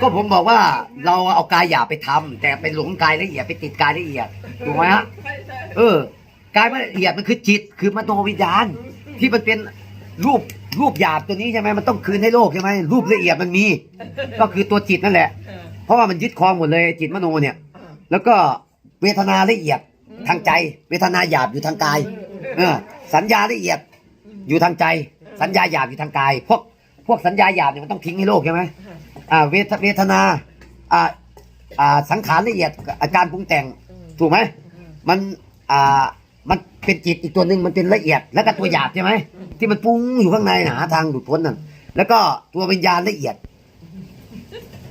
ก็ผมบอกว่าเราเอากายหยาบไปทำแต่ไปหลงกายละเอียดไปติดกายละเอียดถูกไหมฮะเออกายละเอียดมันคือจิตคือมโนวิญญาณที่มันเป็นรูปรูปหยาบตัวนี้ใช่ไหมมันต้องคืนให้โลกใช่ไหมรูปละเอียดมันมี ก็คือตัวจิตนั่นแหละ เพราะว่ามันยึดครองหมดเลยจิตมโนเนี่ย แล้วก็เวทนาละเอียดทางใจ เวทนาหยาบอยู่ทางกายเออสัญญาละเอียดอยู่ทางใจ สัญญาหยาบอยู่ทางกาย พวกพวกสัญญาหยาบเนี่ยมันต้องทิ้งให้โลกใช่ไหม อ่าเวทเวทนาอ่าอ่าสังขารละเอียดอาการปรุงแต่งถูกไหมมันอ่ามันเป็นจิตอีกตัวหนึ่งมันเป็นละเอียดแล้วก็ตัวหยาบใช่ไหมที่มันปรุงอยู่ข้างในหาทางหลุดพ้นนั่นแล้วก็ตัววิญญาณละเอียด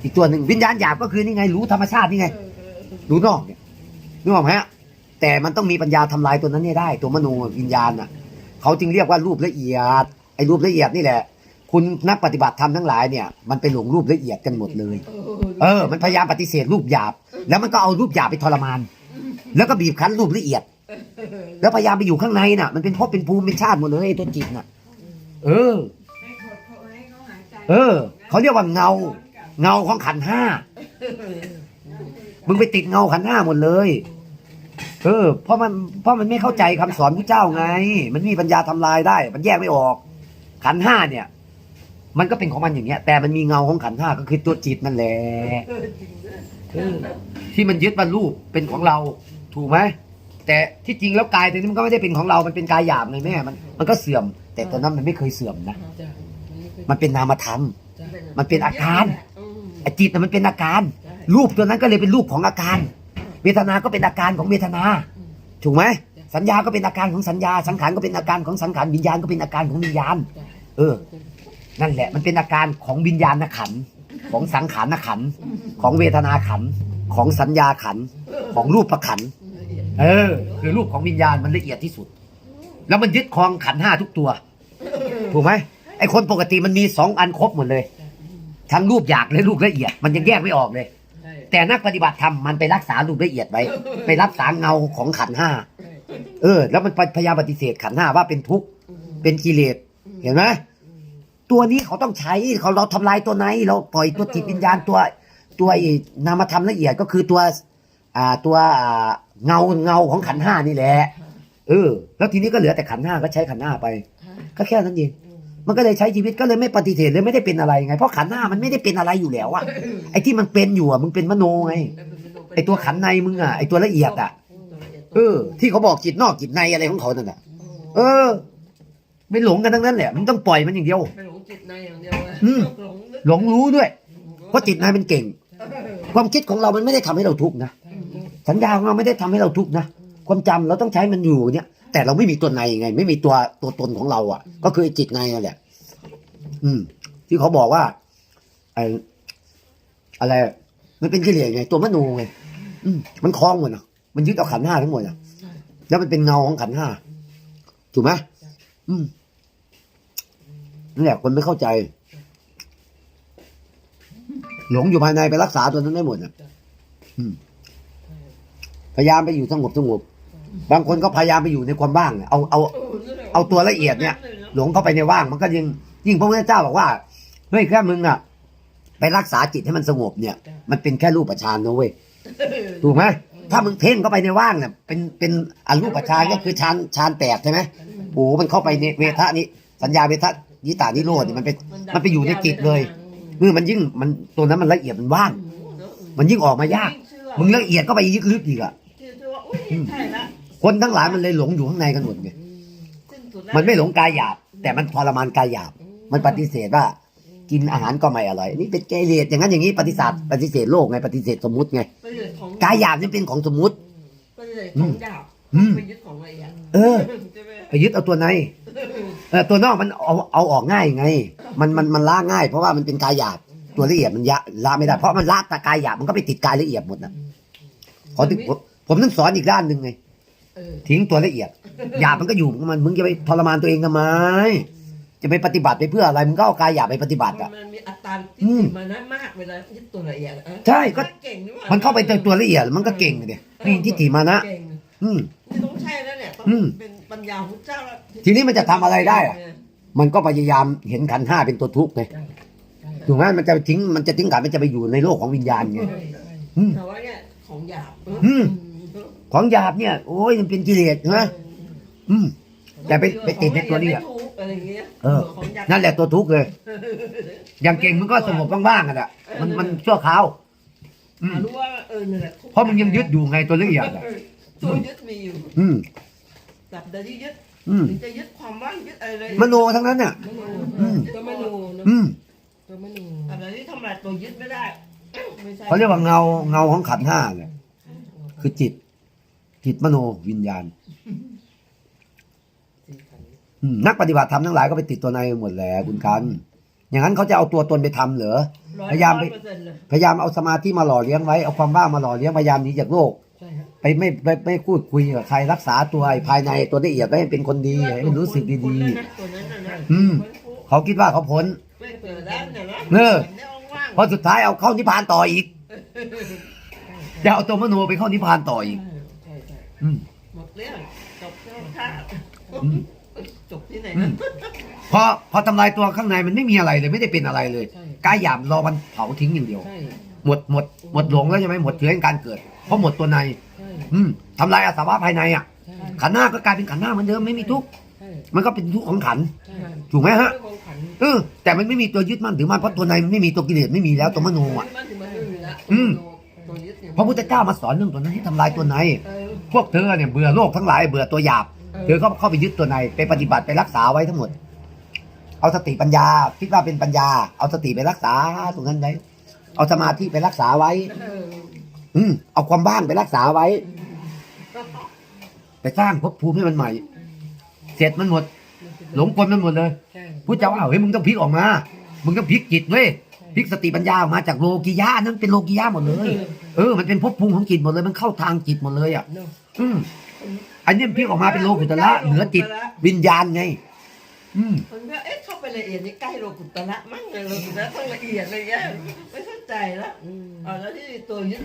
อีกตัวหนึ่งวิญญาณหยาบก็คือนี่ไง รู้ธรรมชาตินี่ไง รู้นอกเนี่ยนึกออกไหมฮะแต่มันต้องมีปัญญาทำลายตัวนั้นให้ได้ ตัวมโนวิญญาณน่ะเขาจึงเรียกว่ารูปละเอียดไอ้รูปละเอียดนี่แหละ คุณนักปฏิบัติธรรมทั้งหลายเนี่ยมันไปหลงรูปละเอียดกันหมดเลย เออ มันพยายามปฏิเสธรูปหยาบ แล้วมันก็เอารูปหยาบไปทรมาน แล้วก็บีบคั้นรูปละเอียด แล้วพยายามไปอยู่ข้างในน่ะ มันเป็นภพเป็นภูมิเป็นชาติหมดเลยไอ้ตัวจิตน่ะ เออ เออ เขาเรียกว่าเงา เงาของขันธ์ห้ามึงไปติดเงาขันธ์ห้าหมดเลย เออ เพราะมันเพราะมันไม่เข้าใจคำสอนพระเจ้าไง มันไมมีปัญญาทำลายได้ มันแยกไม่ออก ขันธ์ห้าเนี่ย มันก็เป็นของมันอย่างเงี้ย แต่มันมีเงาของขันธ์ห้าก็คือตัวจิตนั่นแหละเออที่มันยึดว่ารูปเป็นของเรา ถูกไหมแต่ที่จริงแล้วกายตัวนี้มันก็ไม่ได้เป็นของเรา มันเป็นกายหยาบไงแม่ มันมันก็เสื่อม แต่ตัวนั้นมันไม่เคยเสื่อมนะ มันเป็นนามธรรม มันเป็นอาการไอ้จิตน่ะมันเป็นอาการ รูปตัวนั้นก็เลยเป็นรูปของอาการ เวทนา ก็เป็นอาการของเวทนา ถูกไหม สัญญา ก็เป็นอาการของสัญญา สังขาร ก็เป็นอาการของสังขาร วิญญาณ ก็เป็นอาการของวิญญาณ เออ นั่นแหละมันเป็นอาการของวิญญาณขัน ของสังขารขัน ของเวทนาขัน ของสัญญาขัน ของรูปประขัน เออ คือรูปของวิญญาณมันละเอียดที่สุด แล้วมันยึดครองขันห้าทุกตัว ถูกไหมไอคนปกติมันมีสองอันครบหมดเลย ทั้งรูปหยาบและรูปละเอียด มันยังแยกไม่ออกเลย แต่นักปฏิบัติธรรมมันไปรักษารูปละเอียดไว้ไปรักษาเงาของขันห้าเออ แล้วมันพยายามปฏิเสธขันห้าว่าเป็นทุกข์เป็นกิเลสเห็นไหม ตัวนี้เขาต้องใช้เขาเราทำลายตัวไหนเราปล่อยตัวจิตวิญญาณตัวตัวไอ้นามธรรมละเอียดก็คือตัวอ่าตัวอ่าเงาเงาของขันธ์ห้านี่แหละเออ แล้วทีนี้ก็เหลือแต่ขันธ์ห้าก็ใช้ขันธ์ห้าไป ก็แค่นั้นเองมันก็เลยใช้ชีวิตก็เลยไม่ปฏิเสธเลยไม่ได้เป็นอะไรไง เพราะขันธ์หน้ามันไม่ได้เป็นอะไรอยู่แล้วอะไอ้ที่มันเป็นอยู่อะมึงเป็นมโนไงไอ้ตัวขันธ์ในมึงอะไอ้ตัวละเอียดอะเออ ที่เขาบอกจิตนอกจิตในอะไรของเขานั่นอะเออ ไม่หลงกันทั้งนั้นแหละมึงต้องปล่อยมันอย่างเดียวไปหลงจิตในอย่างเดียวเลยอืม หลงนึกหลงรู้ด้วยเพราะจิตในมันเก่ง ความคิดของเรามันไม่ได้ทำให้เราทุกข์นะสัญญาของเราไม่ได้ทำให้เราทุกข์นะความจำเราต้องใช้มันอยู่เนี่ย แต่เราไม่มีตัวในไง ไม่มีตัวตัวตนของเราอะ ก็คือไอ้จิตในนั่นแหละ อืม ที่เขาบอกว่าไอ้อะไรมันเป็นกิเลสไง ตัวมโนไงอืมมันคล้องหมดอะมันยึดเอาขันธ์ห้าทั้งหมดอะแล้วมันเป็นเงาของขันธ์ห้าถูกไหมอืม นั่นแหละคนไม่เข้าใจ หลงอยู่ภายในไปรักษาตัวนั้นได้หมดอะพยายามไปอยู่สงบสงบบางคนก็พยายามไปอยู่ในความว่างเนี่ยเอาเอา เอาตัวละเอียดเนี่ย หลงเข้าไปในว่าง มันก็ยิ่งยิ่งพระพุทธเจ้าบอกว่าเฮ้ยแค่มึงอะ ไปรักษาจิตให้มันสงบเนี่ย มันเป็นแค่รูปฌานนะเว้ยถูกไหมถ้ามึงเพ่งเข้าไปในว่างเนี่ยเป็นเป็นอรูปฌานก็คือฌานฌานแปดใช่ไหมโอ้มันเข้าไปในเวทะนี้ สัญญาเวทะ ยิตานิโรธเนี่ยมันเป็นมันไปอยู่ในจิตเลยเมื่อมันยิ่งมันตัวนั้นมันละเอียดมันว่างมันยิ่งออกมายาก มึงละเอียดก็ไปยึกลึกอีกอะเชื่อว่าอุ้ยใช่ละคนทั้งหลายมันเลยหลงอยู่ข้างในกันหมดไงสิ้นสุดแล้วมันไม่หลงกายหยาบ แต่มันทรมานกายหยาบ มันปฏิเสธว่า กินอาหารก็ไม่อร่อยนี่เป็นกิเลสอย่างนั้นอย่างนี้ปฏิเสธปฏิเสธโลกไงปฏิเสธสมมติไงไปยึดของกายหยาบนี่เป็นของสมมติไปยึดของหยาบอืมไปยึดของละเอียดเออใช่ไหมไปยึดเอาตัวใน เออตัวนอกมันเอาเอาออกง่ายไง มันมันมันละง่าย เพราะว่ามันเป็นกายหยาบตัวละเอียดมันยะละไม่ได้เพราะมันละแต่กายหยาบมันก็ไปติดกายละเอียดหมดนะขอถึงผมผมต้องสอนอีกด้านหนึ่งไงเออทิ้งตัวละเอียดหยาบมันก็อยู่ของมันมึงจะไปทรมานตัวเองทำไมจะไปปฏิบัติไปเพื่ออะไรมึงก็เอากายหยาบไปปฏิบัติอะมันมีอัตราอืที่มมันนะมากเวลายึดตัวละเอียดอะใช่ก็เก่งนี่หว่มันเข้าไปในตัวละเอียดมันก็เก่งเลยนี่ทิฏฐิมานะเก่งอืมนี่ต้องใช่แล้วเนี่ยต้องอืมเป็น ปัญญาของพุทธเจ้าแล้วทีนี้มันจะทำอะไรได้อะมันก็พยายามเห็นขันธ์ห้าเป็นตัวทุกข์ไงใช่ใช่ถูกถูกไหมมันจะทิ้งมันจะทิ้งขันมันจะไปอยู่ในโลกของวิญญาณไงใช่ใช่อืมแต่ว่าเนี่ยของหยาบอืมของหยาบเนี่ย โอ้ยมันเป็นกิเลสใช่ไหมอืมแต่ไปไปติดในตัวนี้อะไม่ถูกอะไรอย่างเงี้ยเออของหยาบนั่นแหละตัวทุกข์เลย อย่างเก่งมันก็สงบบ้างๆกันอะ มันมันชั่วคราวอืมรู้ว่าเออนั่นแหละทุกเพราะมันยังยึดอยู่ไงตัวละเอียดอะตัวยึดมีอยู่ อืม แต่ใดที่ยึดอืมถึงจะยึดความว่างยึดอะไรเลยมโนทั้งนั้นน่ะ มโนอืม ตัวมโนเนอะอืมตัวมโนแต่ใดที่ทำลายตัวยึดไม่ได้ไม่ใช่เขาเรียกว่าเงาเงาของขันธ์ห้าเนี่ยคือจิต จิตมโนวิญญาณ สี่ขันธ์อืมนักปฏิบัติธรรมทั้งหลายก็ไปติดตัวในหมดแหละคุณกัน อย่างนั้นเขาจะเอาตัวตนไปทำเหรอ ร้อพยายามไป ร้อเปอร์เซ็นต์เลยพยายามเอาสมาธิมาหล่อเลี้ยงไว้ เอาความว่างมาหล่อเลี้ยง พยายามหนีจากโลกใช่ครับ ไปไม่ไม่ไม่พูดคุยกับใครรักษาตัวไอ้ภายในตัวละเอียดไว้ให้เป็นคนดีให้มันรู้สึกดีคุ้นๆเลยนะตัวนั้นน่ะนะอืมๆเขาคิดว่าเขาพ้นไม่เปิดแล้วเนี่ยนะเออเนี่ยว่างๆพอสุดท้ายเอาเข้านิพพานต่ออีกจะเอาตัวมโนไปเข้านิพพานต่ออีกใช่ใช่อืมหมดเรื่องจบแล้วค่ะอืมจบที่ไหนอืนะมพอพอทำลายตัวข้างในมันไม่มีอะไรเลย ไม่ได้เป็นอะไรเลยใช่กายหยาบรอมันเผาทิ้งอย่างเดียวใช่หมดหมดหมดหลงแล้วใช่ไหมหมดเชื้อแห่งการเกิดเพราะหมดตัวในใช่ อืมทำลายอาสวะภายในอะ ใช่ขันธ์หน้าก็กลายเป็นขันธ์หน้าเหมือนเดิมไม่มีทุกข์ใช่มันก็เป็นทุกข์ของขันธ์ใช่ถูกไหมฮะเรื่องของขันธ์เออแต่มันไม่มีตัวยึดมั่นถือมั่นเพราะตัวในมันไม่มีตัวกิเลสไม่มีแล้วตัวมโนอะ มันถึงมันไม่มีละอืม ตัวยึดเนี่ยพระพุทธเจ้ามาสอนเรื่องตัวนั้นให้ทำลายตัวใน เออพวกเธอเนี่ยเบื่อโลกทั้งหลายเบื่อตัวหยาบ เธอก็เข้าไปยึดตัวในไปปฏิบัติไปรักษาไว้ทั้งหมด เอาสติปัญญาคิดว่าเป็นปัญญา เอาสติไปรักษาตรงนั้นไว้เอาสมาธิไปรักษาไว้ เออ อืมเอาความบ้างไปรักษาไว้ ไปสร้างภพภูมิให้มันใหม่ เสร็จมันหมด หลงกลมันหมดเลยใช่พุทธเจ้าว่าเฮ้ยมึงต้องพลิกออกมา มึงต้องพลิกจิตเว้ยพลิกสติปัญญาออกมาจากโลกิยะนั่นเป็นโลกิยะหมดเลย เออมันเป็นภพภูมิของจิตหมดเลยมันเข้าทางจิตหมดเลยอะเนอะอืมอันนี้มันพลิกออกมาเป็นโลกุตละเหนือจิตวิญญาณไง อืมคนก็เอ๊ะเข้าไปละเอียดนี่ใกล้โลกุตละมั่งเลยโลกุตละต้องละเอียดเลยแกไม่เข้าใจละอืมเอาแล้วที่ตัวยึด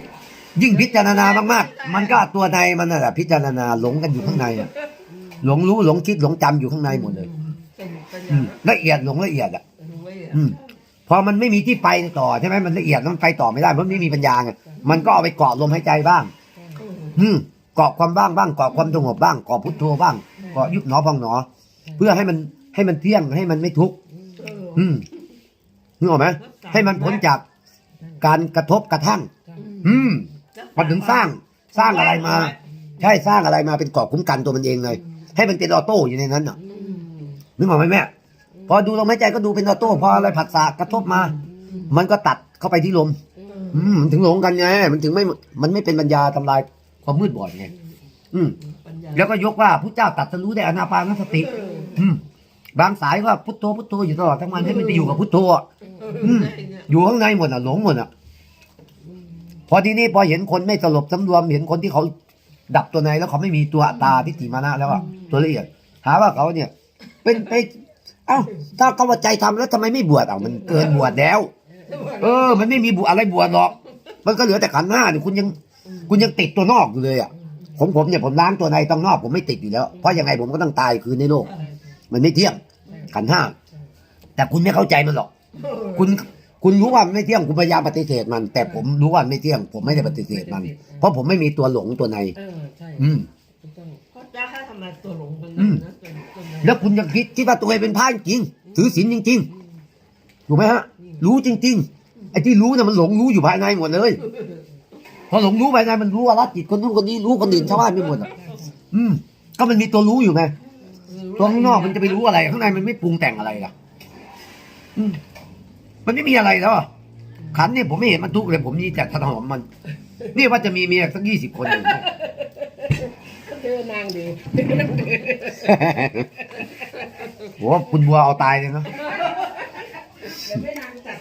ยิ่งพิจารณามากๆ มันก็ตัวในมันน่ะพิจารณาหลงกันอยู่ข้างในอะหลงรู้หลงคิดหลงจำอยู่ข้างในหมดเลยเป็นปัญอืญามละเอียดหลงละเอียดอะละเอียดอืมพอมันไม่มีที่ไปต่อใช่ไหมมันละเอียดแล้วมันไปต่อไม่ได้เพราะมันไม่มีปัญญาไงมันก็เอาไปเกาะลมหายใจบ้าง อืมเกาะความบ้างบ้างเกาะความสงบบ้างเกาะพุทโธบ้างเกาะยุบหนอพองหนอ เพื่อให้มันให้มันเที่ยงให้มันไม่ทุกข์เอออืมนึกออกไหมให้มันพ้นจากการกระทบกระทั่ง อืม มันถึงสร้างสร้างอะไรมา ใช่สร้างอะไรมาเป็นเกราะคุ้มกันตัวมันเองเลย ให้มันเป็นออโต้อยู่ในนั้นน่ะอืมนึกออกไหมแม่พอดูลมหายใจก็ดูเป็นออโต้พออะไรผัสสะกระทบมา มันก็ตัดเข้าไปที่ลมอืมมันถึงหลงกันไงมันถึงไม่มันไม่เป็นปัญญาทำลายความมืดบอดไงอืมปัญญาแล้วก็ยกว่าพระเจ้าตรัดสรู้ได้อนาปานสติเอออืมบางสายก็พุทโธพุทโธอยู่ตลอดทั้งวันให้มันไปอยู่กับพุทโธอะเอออืมได้เนี่ยอยู่ข้างในหมดอะหลงหมดอะ พอทีนี้พอเห็นคนไม่สลบสำรวม เห็นคนที่เขาดับตัวในแล้วเขาไม่มีตัวอัตตาทิฏฐิมานะแล้วอะตัวละเอียด หาว่าเขาเนี่ย เป็นไปเอ้าถ้าเขาว่าใจทำแล้วทำไมไม่บวชเอ้ามันเกินบวชแล้ว เออ มันไม่มีบวชอะไรบวชหรอก มันก็เหลือแต่ขันธ์หน้าเนี่ยคุณยังคุณยังติดตัวนอกอยู่เลยอะผมผมเนี่ยผมล้างตัวในต้องนอกผมไม่ติดอยู่แล้ว เพราะยังไงผมก็ต้องตายคืนในโลก มันไม่เที่ยงขันธ์ห้าแต่คุณไม่เข้าใจมันหรอก คุณ คุณรู้ว่ามันไม่เที่ยงคุณพยายามปฏิเสธมัน แต่ผมรู้ว่ามันไม่เที่ยง ผมไม่ได้ปฏิเสธมัน เพราะผมไม่มีตัวหลงตัวใน เออใช่อืม ถูกต้องเพราะจ้าถ้าทำลายตัวหลงไปเลอืยมนะตัวตัวไหนแล้วคุณยังคิดคิดว่าตัวเองเป็นพระจริงถือศีลจริงๆถูกไหมฮะ รู้จริง ๆ ไอ้ที่รู้น่ะมันหลงรู้อยู่ภายในหมดเลย พอหลงรู้ภายในมันรู้ว่ารัจิตคนนู้นคนนี้รู้คนอื่นชาวบ้านไปหมดอะอืม ก็มันมีตัวรู้อยู่ไง ตัวข้างนอกมันจะไปรู้อะไร ข้างในมันไม่ปรุงแต่งอะไรล่ะอืม มันไม่มีอะไรแล้วอะขันเนี่ยผมไม่เห็นมันทุกข์เลย ผมนี่แต่ถนอมมัน นี่ว่าจะมีเมียสักยี่สิบคนอยู่เนี่ยเดินนางดีโหคุณบัวเอาตายเลยเนาะเดี๋ยวไม่นางจัด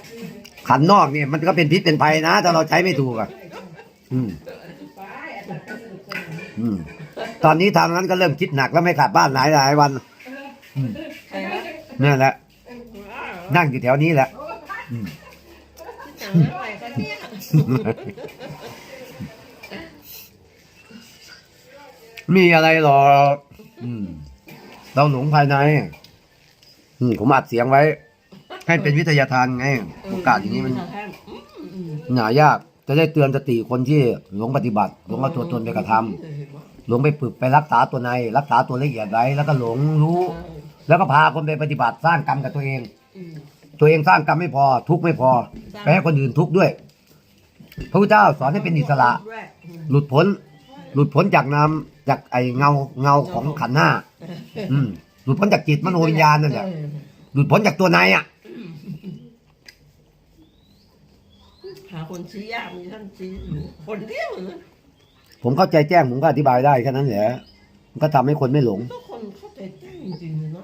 ขันนอกเนี่ยมันก็เป็นพิษเป็นภัยนะ ถ้าเราใช้ไม่ถูกอะอืม ไปอาจารย์ก็สนุกสนานอืม ตอนนี้ทางนั้นก็เริ่มคิดหนักแล้วไม่กลับบ้านหลายหลายวันใครนะนั่นแหละ นั่งอยู่แถวนี้แหละอื มที่หนังอะไรกันเนี่ยมีอะไรหรออืมเราหลงภายใน อืมผมอัดเสียงไว้ ให้เป็นวิทยาทานไง โอกาสอย่างนี้มันหนายาก จะได้เตือนสติคนที่หลงปฏิบัติหลงเอาตัวตนไปกระทำหลงไปฝึกไปรักษาตัวใน รักษาตัวละเอียดไว้แล้วก็หลงรู้ แล้วก็พาคนไปปฏิบัติสร้างกรรมกับตัวเองอื ตัวเองสร้างกรรมไม่พอ ทุกข์ไม่พอ ไปให้คนอื่นทุกข์ด้วย พระพุทธเจ้าสอนให้เป็นอิสระด้วยอืมหลุดพ้น หลุดพ้นจากนามจากไอเงาเงาของขันธ์ห้าอืมหลุดพ้นจากจิตมโนวิญญาณนั่นแหละเออหลุดพ้นจากตัวในอะหาคนชี้ยากมีท่านชี้อยู่คนเดียวนะผมเข้าใจแจ้งผมก็อธิบายได้แค่นั้นแหละมันก็ทำให้คนไม่หลงทุกคนเข้าใจแจ้งจริงๆนะ